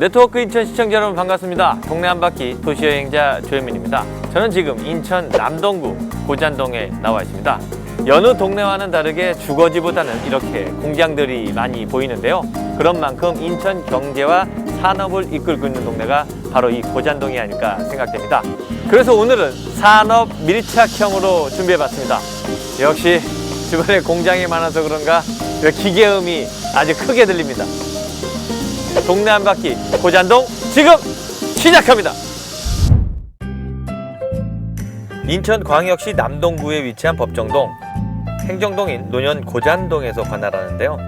네트워크 인천 시청자 여러분 반갑습니다. 동네 한 바퀴 도시 여행자 조현민입니다. 저는 지금 인천 남동구 고잔동에 나와 있습니다. 여느 동네와는 다르게 주거지보다는 이렇게 공장들이 많이 보이는데요. 그런 만큼 인천 경제와 산업을 이끌고 있는 동네가 바로 이 고잔동이 아닐까 생각됩니다. 그래서 오늘은 산업 밀착형으로 준비해봤습니다. 역시 주변에 공장이 많아서 그런가 기계음이 아주 크게 들립니다. 동네 한 바퀴 고잔동 지금 시작합니다. 인천광역시 남동구에 위치한 법정동 행정동인 노년 고잔동에서 관할하는데요.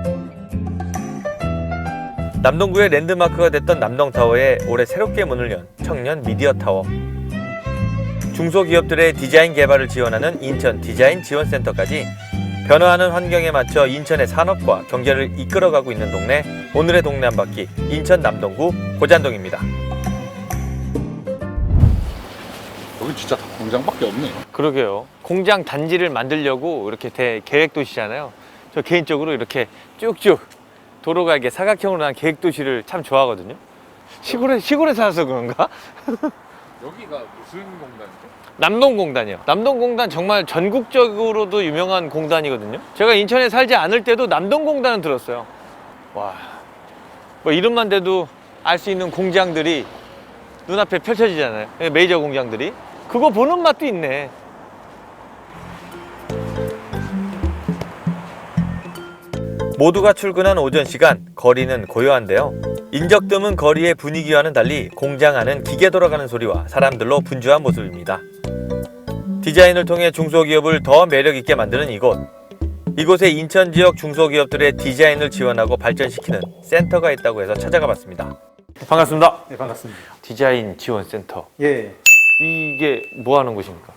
남동구의 랜드마크가 됐던 남동타워에 올해 새롭게 문을 연 청년 미디어타워 중소기업들의 디자인 개발을 지원하는 인천 디자인 지원센터까지 변화하는 환경에 맞춰 인천의 산업과 경제를 이끌어가고 있는 동네 오늘의 동네 한 바퀴 인천 남동구 고잔동입니다. 여기 진짜 다 공장밖에 없네. 그러게요. 공장 단지를 만들려고 이렇게 대 계획 도시잖아요. 저 개인적으로 이렇게 쭉쭉 도로가 이게 사각형으로 난 계획 도시를 참 좋아하거든요. 시골에 시골에 살아서 그런가? 여기가 무슨 공단이죠? 남동공단이요. 남동공단 정말 전국적으로도 유명한 공단이거든요. 제가 인천에 살지 않을 때도 남동공단은 들었어요. 와, 뭐 이름만 대도 알 수 있는 공장들이 눈앞에 펼쳐지잖아요. 메이저 공장들이. 그거 보는 맛도 있네. 모두가 출근한 오전 시간 거리는 고요한데요. 인적 드문 거리의 분위기와는 달리 공장 안은 기계 돌아가는 소리와 사람들로 분주한 모습입니다. 디자인을 통해 중소기업을 더 매력 있게 만드는 이곳. 이곳에 인천 지역 중소기업들의 디자인을 지원하고 발전시키는 센터가 있다고 해서 찾아가 봤습니다. 반갑습니다. 네, 반갑습니다. 디자인 지원 센터. 예, 이게 뭐 하는 곳입니까?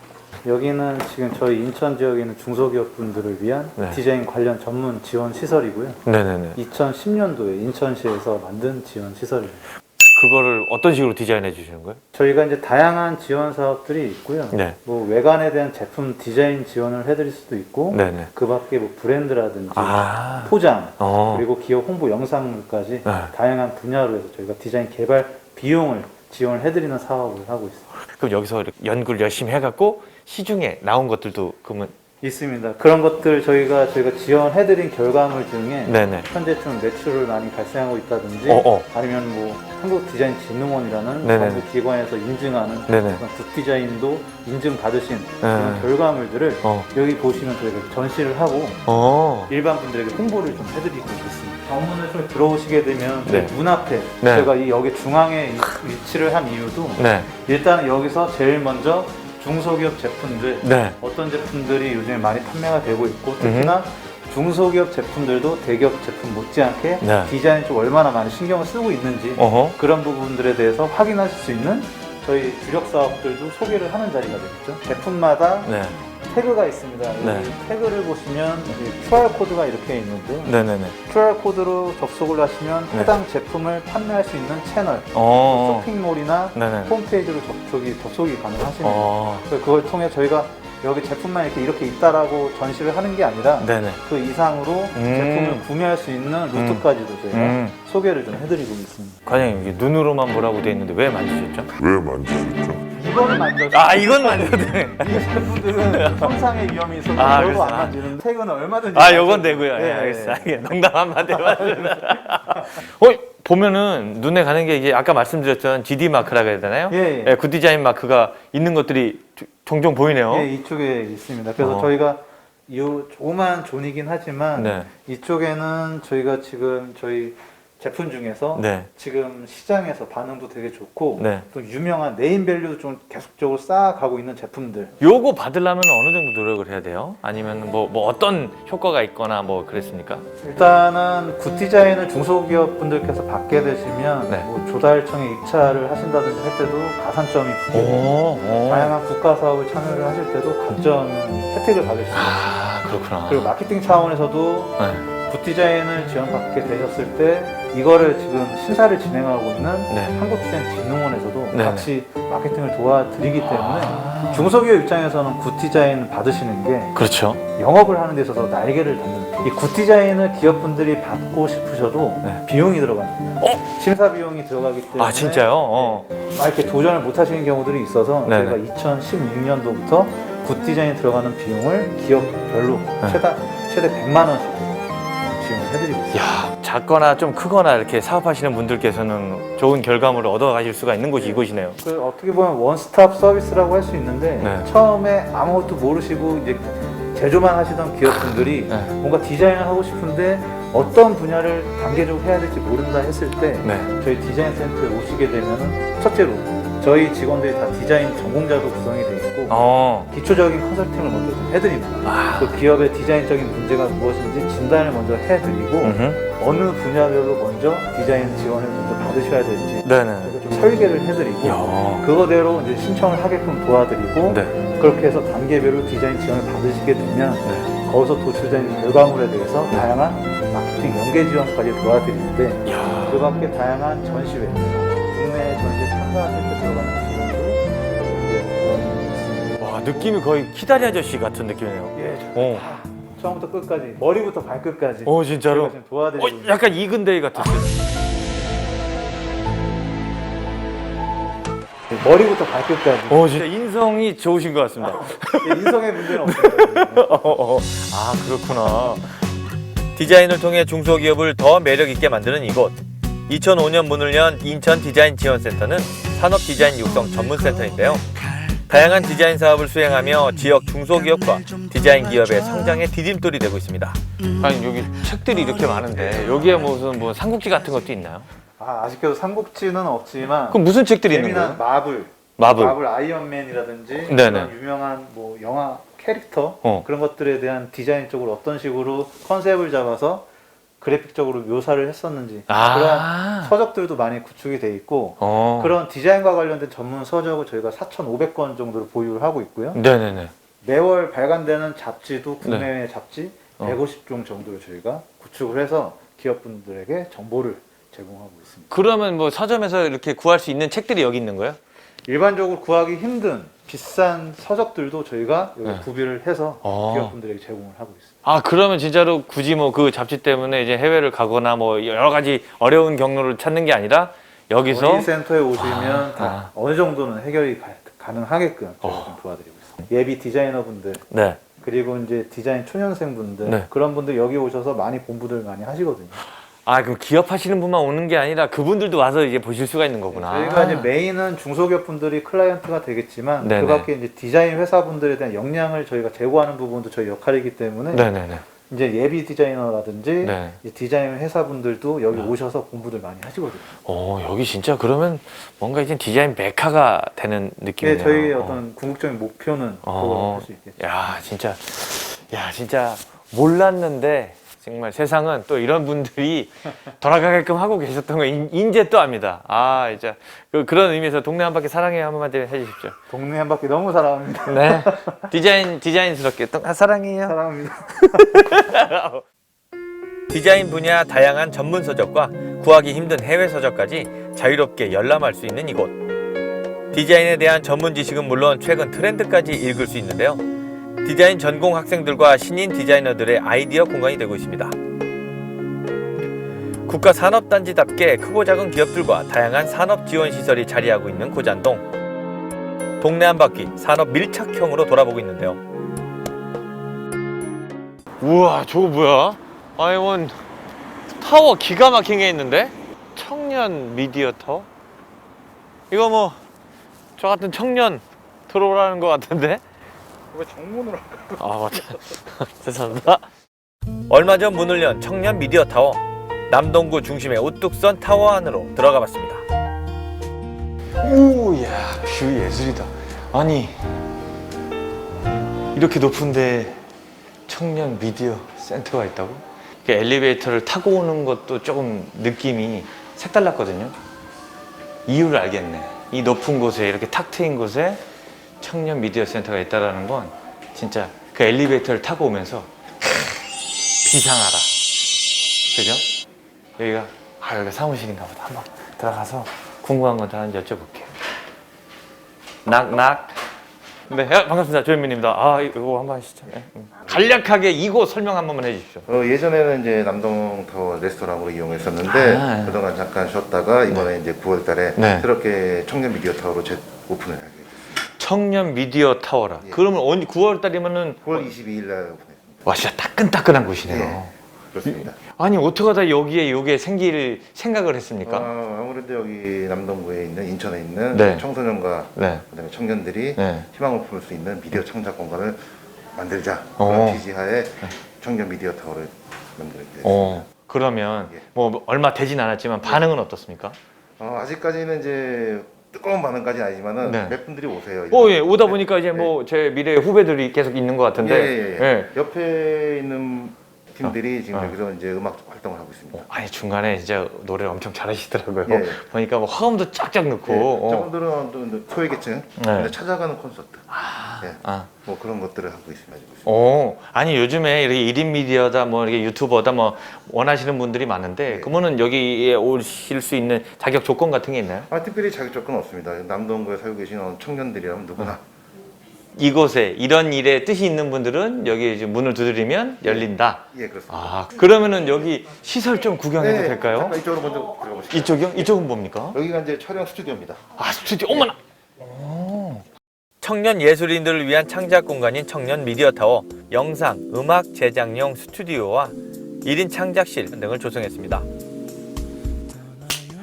여기는 지금 저희 인천 지역에 있는 중소기업 분들을 위한 네. 디자인 관련 전문 지원 시설이고요. 네네네. 2010년도에 인천시에서 만든 지원 시설입니다. 그거를 어떤 식으로 디자인해 주시는 거예요? 저희가 이제 다양한 지원 사업들이 있고요. 네. 뭐 외관에 대한 제품 디자인 지원을 해드릴 수도 있고, 네네. 그 밖에 뭐 브랜드라든지 아. 포장, 어. 그리고 기업 홍보 영상물까지 네. 다양한 분야로 해서 저희가 디자인 개발 비용을 지원을 해드리는 사업을 하고 있습니다. 그럼 여기서 이렇게 연구를 열심히 해갖고 시중에 나온 것들도 그러면 있습니다. 그런 것들 저희가 저희가 지원해드린 결과물 중에 네네. 현재 좀 매출을 많이 발생하고 있다든지 어, 어. 아니면 뭐 한국 디자인 진흥원이라는 네네. 정부 기관에서 인증하는 네네. 그런 굿 디자인도 인증 받으신 그런 결과물들을 어. 여기 보시면 저희가 전시를 하고 어. 일반 분들에게 홍보를 좀 해드리고 있습니다. 방문을 좀 들어오시게 되면 네. 문 앞에 네. 제가 이 여기 중앙에 이- 위치를 한 이유도 네. 일단 여기서 제일 먼저 중소기업 제품들 네. 어떤 제품들이 요즘에 많이 판매가 되고 있고 특히나 중소기업 제품들도 대기업 제품 못지않게 네. 디자인에 좀 얼마나 많이 신경을 쓰고 있는지 어허. 그런 부분들에 대해서 확인하실 수 있는 저희 주력 사업들도 소개를 하는 자리가 되겠죠. 제품마다 네. 태그가 있습니다. 네. 태그를 보시면 QR 코드가 이렇게 있는데요. 네네네. QR 코드로 접속을 하시면 네. 해당 제품을 판매할 수 있는 채널, 어. 쇼핑몰이나 네네. 홈페이지로 접속이 접속이 가능하십니다. 어. 그래서 그걸 통해 저희가 여기 제품만 이렇게 이렇게 있다라고 전시를 하는 게 아니라 네네. 그 이상으로 음. 제품을 구매할 수 있는 루트까지도 저희가 음. 소개를 좀 해드리고 있습니다. 과장님 이게 눈으로만 보라고 돼 있는데 왜 만지셨죠? 왜 만지셨죠? 이거는 만져. 아 이건 만져도 돼. 이 제품들은 손상의 위험이 있어서 아, 그래서? 안 만지는 태그는 얼마든지. 아 요건 되고요. 예, 네, 알겠어. 네. 예, 농담 한마디 어 보면은 눈에 가는 게 이게 아까 말씀드렸던 GD 마크라고 해야 되나요? 예, 예. 굿 디자인 마크가 있는 것들이 조- 종종 보이네요. 예, 이쪽에 있습니다. 그래서 어. 저희가 이 조그만 존이긴 하지만 네. 이쪽에는 저희가 지금 저희 제품 중에서 네. 지금 시장에서 반응도 되게 좋고 네. 또 유명한 네임밸류도 좀 계속적으로 쌓아가고 있는 제품들 요거 받으려면 어느 정도 노력을 해야 돼요? 아니면 뭐, 뭐 어떤 효과가 있거나 뭐 그랬습니까? 일단은 굿 디자인을 중소기업 분들께서 받게 되시면 네. 뭐 조달청에 입찰을 하신다든지 할 때도 가산점이 붙고 오, 다양한 국가 사업을 참여를 하실 때도 감점 혜택을 받을 수 있습니다. 아 그렇구나. 그리고 마케팅 차원에서도 네. 굿 디자인을 지원받게 되셨을 때 이거를 지금 심사를 진행하고 있는 네. 한국디자인진흥원에서도 네. 같이 마케팅을 도와드리기 때문에 아. 중소기업 입장에서는 굿 디자인 받으시는 게 그렇죠. 영업을 하는 데 있어서 날개를 닫는 게이굿 디자인을 기업분들이 받고 싶으셔도 네. 비용이 들어갑니다. 심사 비용이 들어가기 때문에 아 진짜요? 어. 막 이렇게 도전을 못 하시는 경우들이 있어서 네네. 저희가 2016년도부터 굿 디자인에 들어가는 비용을 기업별로 네. 최다 최대 100만 원씩 지원을 해드리고 있습니다. 야 작거나 좀 크거나 이렇게 사업하시는 분들께서는 좋은 결과물을 얻어가실 수가 있는 곳이 이곳이네요. 그 어떻게 보면 원스톱 서비스라고 할 수 있는데 네. 처음에 아무것도 모르시고 이제 제조만 하시던 기업분들이 네. 뭔가 디자인을 하고 싶은데 어떤 분야를 단계적으로 해야 될지 모른다 했을 때 네. 저희 디자인 센터에 오시게 되면은 첫째로 저희 직원들이 다 디자인 전공자로 구성이 돼 있고 어. 기초적인 컨설팅을 먼저 좀 해드립니다. 아. 그 기업의 디자인적인 문제가 무엇인지 진단을 먼저 해드리고 음흠. 어느 분야별로 먼저 디자인 지원을 먼저 받으셔야 될지 네네. 그래서 좀 설계를 해드리고 야. 그거대로 이제 신청을 하게끔 도와드리고 네. 그렇게 해서 단계별로 디자인 지원을 받으시게 되면 네. 거기서 도출된 결과물에 대해서 다양한 마케팅 연계 지원까지 도와드리는데 야. 그 밖에 다양한 전시회 국내 전시에 참가하실 때 들어가는 와 느낌이 거의 키다리 아저씨 같은 느낌이네요. 예, 저- 어. 다 처음부터 끝까지 머리부터 발끝까지 어 진짜로. 도와드리고 어, 약간 이근데이 같았어요. 있어요. 머리부터 발끝까지 어 진짜 인성이 좋으신 것 같습니다. 예, 인성의 문제는 없습니다. 어, 어. 아 그렇구나. 디자인을 통해 중소기업을 더 매력 있게 만드는 이곳. 2005년 문을 연 인천 디자인 지원센터는 산업 디자인 육성 전문센터인데요. 다양한 디자인 사업을 수행하며 지역 중소기업과 디자인 기업의 성장의 디딤돌이 되고 있습니다. 아니 여기 책들이 이렇게 많은데 여기에 무슨 뭐 삼국지 같은 것도 있나요? 아, 아쉽게도 삼국지는 없지만 그럼 무슨 책들이 있는 거예요? 마블, 마블. 마블 아이언맨이라든지 네네. 그런 유명한 뭐 영화 캐릭터 어. 그런 것들에 대한 디자인 쪽으로 어떤 식으로 컨셉을 잡아서 그래픽적으로 묘사를 했었는지 아. 그런 서적들도 많이 구축이 돼 있고 어. 그런 디자인과 관련된 전문 서적을 저희가 4,500권 정도를 보유를 하고 있고요. 네네네. 매월 발간되는 잡지도 네. 국내외 잡지 어. 150종 정도를 저희가 구축을 해서 기업분들에게 정보를 제공하고 있습니다. 그러면 뭐 서점에서 이렇게 구할 수 있는 책들이 여기 있는 거예요? 일반적으로 구하기 힘든 비싼 서적들도 저희가 여기 네. 구비를 해서 어. 기업분들에게 제공을 하고 있습니다. 아 그러면 진짜로 굳이 뭐 그 잡지 때문에 이제 해외를 가거나 뭐 여러 가지 어려운 경로를 찾는 게 아니라 여기서 어디 센터에 오시면 아, 다 아. 어느 정도는 해결이 가, 능하게끔 저희가 어. 좀 도와드리고 있습니다. 예비 디자이너분들 네. 그리고 이제 디자인 초년생분들 네. 그런 분들 여기 오셔서 많이 공부들 많이 하시거든요. 아 그럼 기업 하시는 분만 오는 게 아니라 그분들도 와서 이제 보실 수가 있는 거구나. 저희가 이제 메인은 중소기업 분들이 클라이언트가 되겠지만 네네. 그 밖에 이제 디자인 회사분들에 대한 역량을 저희가 제고하는 부분도 저희 역할이기 때문에 네네네. 이제 예비 디자이너라든지 네. 이제 디자인 회사분들도 여기 오셔서 공부들 많이 하시거든요. 어 여기 진짜 그러면 뭔가 이제 디자인 메카가 되는 네, 느낌이네요. 저희 어. 어떤 궁극적인 목표는 어. 그걸 할수 있겠죠. 야 진짜 야 진짜 몰랐는데 정말 세상은 또 이런 분들이 돌아가게끔 하고 계셨던 거 인- 인제 또 압니다. 아 진짜 그, 그런 의미에서 동네 한 바퀴 사랑해요 한 번만 해주십시오. 동네 한 바퀴 너무 사랑합니다. 네 디자인 디자인스럽게 또 아, 사랑해요. 사랑합니다. 디자인 분야 다양한 전문 서적과 구하기 힘든 해외 서적까지 자유롭게 열람할 수 있는 이곳. 디자인에 대한 전문 지식은 물론 최근 트렌드까지 읽을 수 있는데요. 디자인 전공 학생들과 신인 디자이너들의 아이디어 공간이 되고 있습니다. 국가 산업단지답게 크고 작은 기업들과 다양한 산업 지원 시설이 자리하고 있는 고잔동. 동네 한 바퀴 산업 밀착형으로 돌아보고 있는데요. 우와, 저거 뭐야? 아이원 타워 기가 막힌 게 있는데? 청년 미디어 타워? 이거 뭐 저 같은 청년 들어오라는 것 같은데? 왜 정문으로? 아 맞다. 죄송합니다. 얼마 전 문을 연 청년 미디어 타워. 남동구 중심의 우뚝 선 타워 안으로 들어가 봤습니다. 오야 뷰 예술이다. 아니 이렇게 높은데 청년 미디어 센터가 있다고? 이렇게 엘리베이터를 타고 오는 것도 조금 느낌이 색달랐거든요. 이유를 알겠네. 이 높은 곳에 이렇게 탁 트인 곳에 청년 미디어 센터가 있다라는 건 진짜 그 엘리베이터를 타고 오면서 비상하라 그죠? 여기가 아 여기가 사무실인가 보다 한번 들어가서 궁금한 건다 여쭤볼게요 낙낙 네, 야, 반갑습니다. 조현민입니다. 아, 이거 한번 하시죠. 네. 음. 간략하게 이곳 설명 한 번만 해주십시오. 어, 예전에는 이제 남동 타워 레스토랑으로 이용했었는데 아. 그동안 잠깐 쉬었다가 이번에 이제 9월달에 네. 새롭게 청년 미디어 타워로 재 오픈을 하게 됐습니다. 청년 미디어 타워라. 예. 그러면 언제 9월 달이면은 9월 22일 날 오픈했습니다. 와 진짜 따끈따끈한 곳이네요. 네. 그렇습니다. 아니 어떻게 하다 여기에 요게 생길 생각을 했습니까? 어, 아무래도 여기 남동구에 있는 인천에 있는 네. 청소년과 네. 그다음에 청년들이 네. 희망을 품을 수 있는 미디어 창작 공간을 만들자 어. 그런 취지하에 청년 미디어 타워를 만들게 됐습니다. 어. 그러면 예. 뭐 얼마 되진 않았지만 반응은 어떻습니까? 어, 아직까지는 이제 뜨거운 반응까지는 아니지만은 네. 몇 분들이 오세요. 어, 예. 오다 네. 보니까 이제 네. 뭐제 미래 후배들이 계속 있는 것 같은데. 예, 예, 예. 예. 옆에 있는 팀들이 지금 어. 여기서 이제 음악 활동을 하고 있습니다. 어, 아니 중간에 진짜 노래를 엄청 잘하시더라고요. 예. 보니까 뭐 화음도 쫙쫙 넣고. 예, 어. 저분들은 또 소외계층 네. 찾아가는 콘서트, 예, 아. 뭐 그런 것들을 하고 있습니다. 있습니다. 어, 아니 요즘에 이렇게 1인 미디어다 뭐 이렇게 유튜버다 뭐 원하시는 분들이 많은데 네. 그러면은 여기에 오실 수 있는 자격 조건 같은 게 있나요? 아, 특별히 자격 조건 없습니다. 남동구에 살고 계시는 청년들이라면 누구나 이곳에 이런 일에 뜻이 있는 분들은 여기 이제 문을 두드리면 열린다. 예 그렇습니다. 아, 그러면은 여기 시설 좀 구경해도 네, 될까요? 잠깐 이쪽으로 먼저 들어가 보시죠. 이쪽이요? 이쪽은 뭡니까? 여기가 이제 촬영 스튜디오입니다. 아, 스튜디오. 어머나. 청년 예술인들을 위한 창작 공간인 청년 미디어 타워, 영상, 음악 제작용 스튜디오와 1인 창작실 등을 조성했습니다.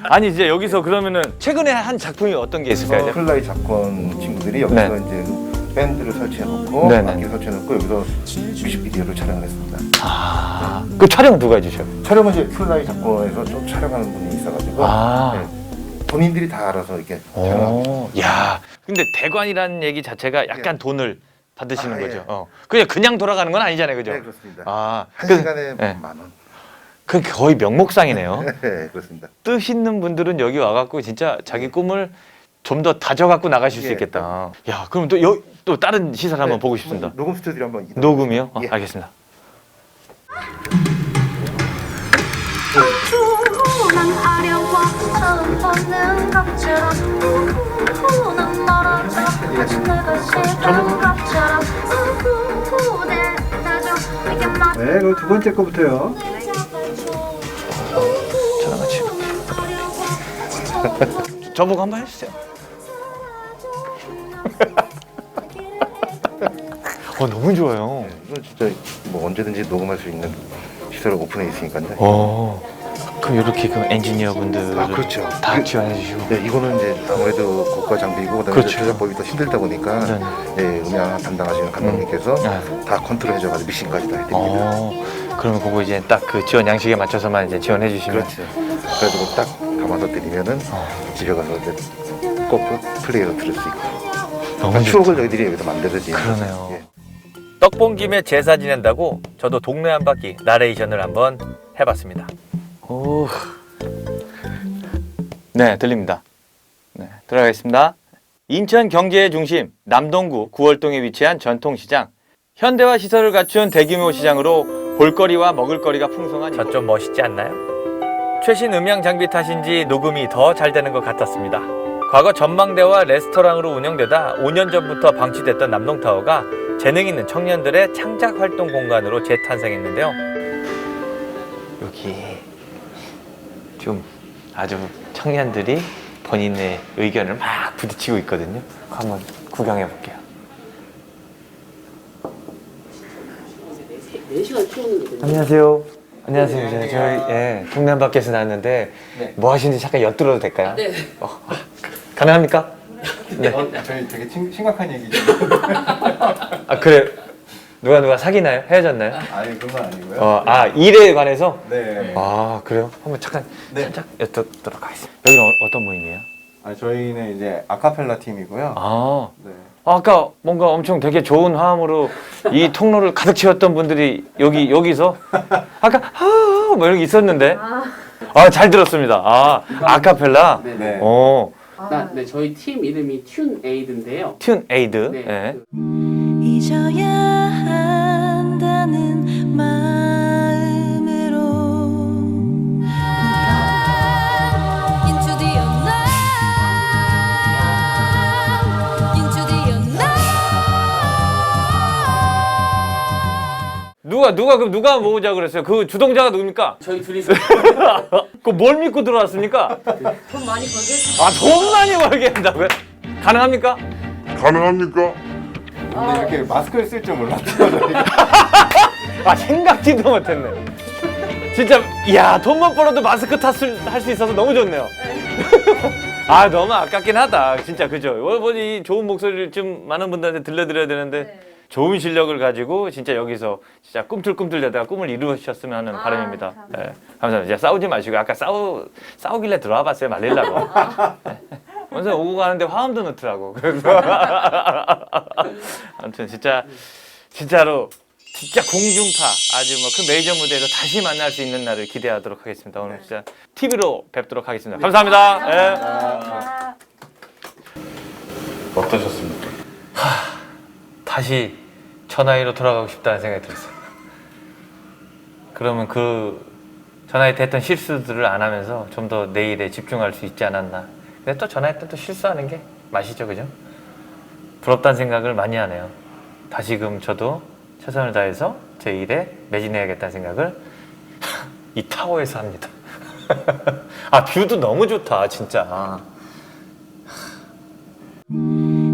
아니 이제 여기서 그러면은 최근에 한 작품이 어떤 게 있을까요? 어, 플라이 작권 친구들이 여기서 네. 이제 밴드를 설치해놓고 네, 네. 악기 설치해놓고 여기서 뮤직비디오를 촬영을 했습니다. 아, 그 촬영 누가 해주셔요? 촬영은 이제 플라이 작권에서 좀 촬영하는 분이 있어가지고 아. 네, 본인들이 다 알아서 이렇게 촬영하고 오, 야. 근데 대관이라는 얘기 자체가 약간 돈을 받으시는 아, 거죠. 예. 어. 그냥 그냥 돌아가는 건 아니잖아요, 그죠? 네 그렇습니다. 아, 한 그- 시간에 네. 만 원. 그 거의 명목상이네요. 네 그렇습니다. 뜻 있는 분들은 여기 와갖고 진짜 자기 꿈을 좀 더 다져갖고 나가실 수 예. 있겠다. 야, 그럼 또, 여, 또 다른 시설 한번 네, 보고 싶습니다. 녹음 스튜디오 한번 이동. 녹음이요? 어, 예. 알겠습니다. 난 아려워 처음 보는 것처럼 우후, 난 멀어져 마치 내가 싫은 것처럼 우후, 내 나죠 내게 맞 네, 그럼 두 번째 거부터요. 저랑 같이. 저보고 한번 해주세요. 어, 너무 좋아요. 이건 진짜 뭐 언제든지 녹음할 수 있는 시설을 오픈해 있으니까요. 어, 그럼 이렇게 그 엔지니어 분들 아, 그렇죠. 다 그- 지원해 주시고. 네, 이거는 이제 아무래도 고가 장비고 그다음에 그렇죠. 제작법이 더 힘들다 보니까 네. 네, 음향 담당하시는 감독님께서 네. 다 컨트롤 해줘가지고 믹싱까지 다 해드립니다. 어, 그러면 그거 이제 딱 그 지원 양식에 맞춰서만 이제 지원해 주시면. 그렇죠. 그래가지고 딱 담아서 드리면은 어. 집에 가서 이제 꼭 플레이로 들을 수 있고 너무 좋다. 추억을 저희들이 여기서 만들어지. 그러네요. 예. 떡 본 김에 제사 지낸다고 저도 동네 한 바퀴 나레이션을 한번 해봤습니다. 오, 네 들립니다. 네 들어가겠습니다. 인천 경제의 중심 남동구 구월동에 위치한 전통시장. 현대화 시설을 갖춘 대규모 시장으로 볼거리와 먹을거리가 풍성한. 저 좀 멋있지 않나요? 최신 음향 장비 탓인지 녹음이 더 잘 되는 것 같았습니다. 과거 전망대와 레스토랑으로 운영되다 5년 전부터 방치됐던 남동타워가 재능 있는 청년들의 창작 활동 공간으로 재탄생했는데요. 여기 좀 아주 청년들이 본인의 의견을 막 부딪히고 있거든요. 한번 구경해 볼게요. 4시간 키우는 게 되는 안녕하세요. 안녕하세요. 저, 저희 예, 동네 한 바퀴에서 나왔는데 뭐 하시는지 잠깐 엿들어도 될까요? 네. 어, 가능합니까? 네. 저희 되게 심각한 얘기죠. 아 그래 누가 누가 사귀나요? 헤어졌나요? 아니 그런 건 아니고요. 어, 아 일에 관해서 네. 아 그래요? 한번 잠깐 네. 살짝 여쭙도록 하겠습니다. 여기는 어, 어떤 모임이에요? 아, 저희는 이제 아카펠라 팀이고요. 아 네. 아까 뭔가 엄청 되게 좋은 화음으로 이 통로를 가득 채웠던 분들이 여기 여기서 아까 하뭐 이런 게 있었는데 아 잘 들었습니다. 아 아카펠라. 네. 네. 어 나, 네, 저희 팀 이름이 튠 에이드인데요. 튠 에이드. 네. 예. 잊어야 누가 누가 그럼 누가 모으자 그랬어요? 그 주동자가 누굽니까? 저희 둘이서 그 뭘 믿고 들어왔습니까? 돈 많이 벌게 아 돈 많이 벌게 한다고요? 가능합니까? 근데 이렇게 마스크를 쓸 줄 몰랐어요. 저희가. 아 생각지도 못했네. 진짜 야 돈만 벌어도 마스크 탓을 할 수 있어서 너무 좋네요. 아 너무 아깝긴 하다. 진짜 그죠. 뭐이 좋은 목소리를 좀 많은 분들한테 들려드려야 되는데 좋은 실력을 가지고 진짜 여기서 진짜 꿈틀꿈틀대다가 꿈을 이루셨으면 하는 바람입니다. 네, 감사합니다. 진짜 싸우지 마시고 아까 싸우 싸우길래 들어와 봤어요 말리려고. 네. 원래 오고 가는데 화음도 넣더라고. 그래서 아무튼 진짜 진짜로 진짜 공중파 아주 뭐 큰 메이저 무대에서 다시 만날 수 있는 날을 기대하도록 하겠습니다. 오늘 진짜 TV로 뵙도록 하겠습니다. 감사합니다. 예. 어떠셨습니까? 다시 전화위로 돌아가고 싶다는 생각이 들었어요. 그러면 그 전화위 때 했던 실수들을 안 하면서 좀 더 내일에 집중할 수 있지 않았나. 근데 또 전화위 때또 실수하는 게 맛이죠, 그죠? 부럽다는 생각을 많이 하네요. 다시금 저도 최선을 다해서 제 일에 매진해야겠다는 생각을 이 타워에서 합니다. 아, 뷰도 너무 좋다, 진짜.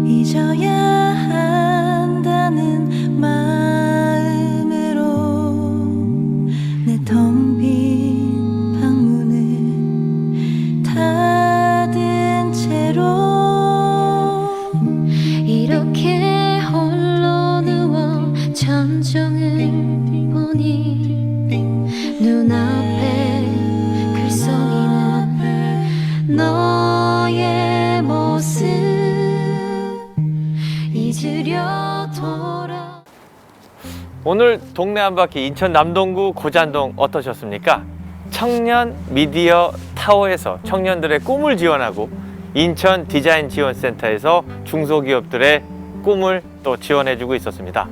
잊어야 너의 모습 잊으려 돌아 오늘 동네 한 바퀴 인천 남동구 고잔동 어떠셨습니까? 청년 미디어 타워에서 청년들의 꿈을 지원하고 인천 디자인 지원센터에서 중소기업들의 꿈을 또 지원해주고 있었습니다.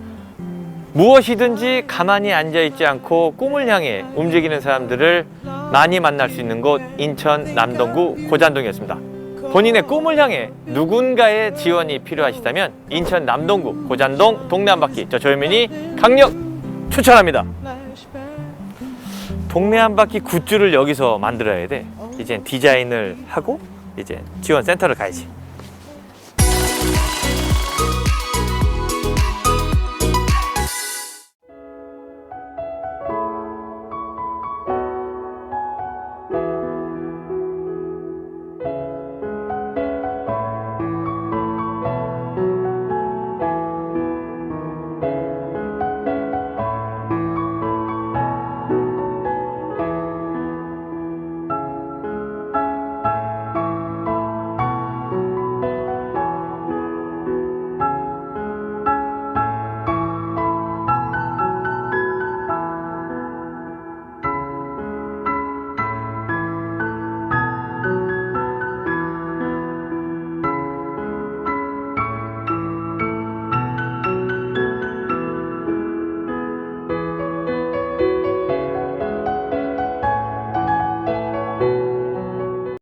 무엇이든지 가만히 앉아 있지 않고 꿈을 향해 움직이는 사람들을 많이 만날 수 있는 곳 인천 남동구 고잔동이었습니다. 본인의 꿈을 향해 누군가의 지원이 필요하시다면 인천 남동구 고잔동 동네 한 바퀴 저 조현민이 강력 추천합니다. 동네 한 바퀴 굿즈를 여기서 만들어야 돼. 이제 디자인을 하고 이제 지원 센터를 가야지.